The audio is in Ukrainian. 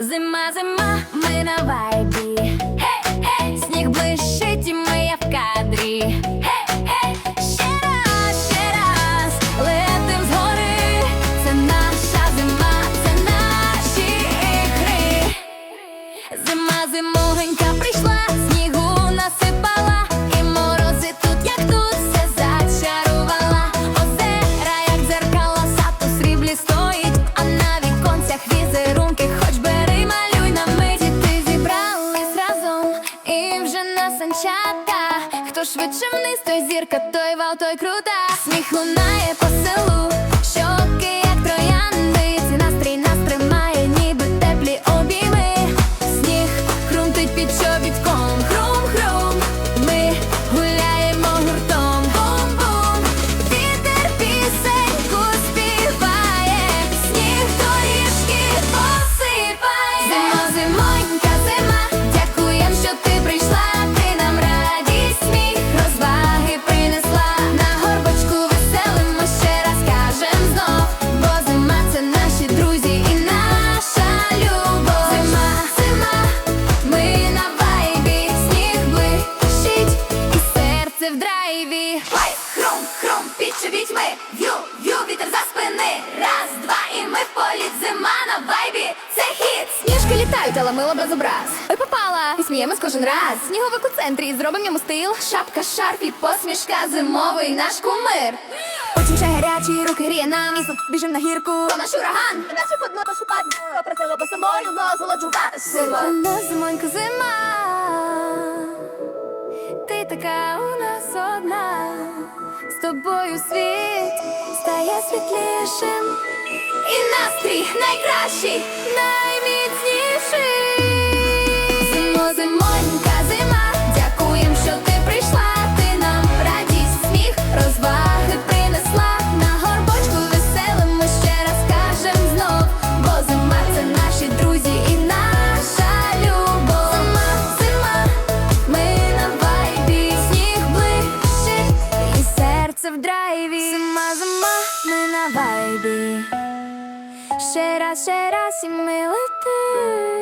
Зима, зима, ми на вайбі. Гей, гей, сніг блищить, і ми є в кадрі. Гей, гей, ще раз, ще раз, летим згори. Це наша зима, це наші ігри. Зима, зимовенька вже. Хто швидше вниз, той зірка, той вал, той крута. Сміх лунає по селу, драйві. Ой, хрум, під чобітьми, в'ю, в'ю, вітер за спини. Раз, два, і ми в політ, зима на вайбі. Це хіт. Сніжки літають, але мило без образ. Ой, попала, і сміємось кожен раз. Сніговик у центрі, зробимо йому стил. Шапка, шарф і посмішка, зимовий наш кумир. Очень ще гарячі, руки гріє нам. Біжим на гірку. Про наш ураган. Нашу подноту шукати. Просила би собою, насолоджувати сила. На зимонька зима. Тобою світ стає світлішим, і настрій найкращий, найміцніший. Вайбі. Ще раз, ще раз, і ми летим.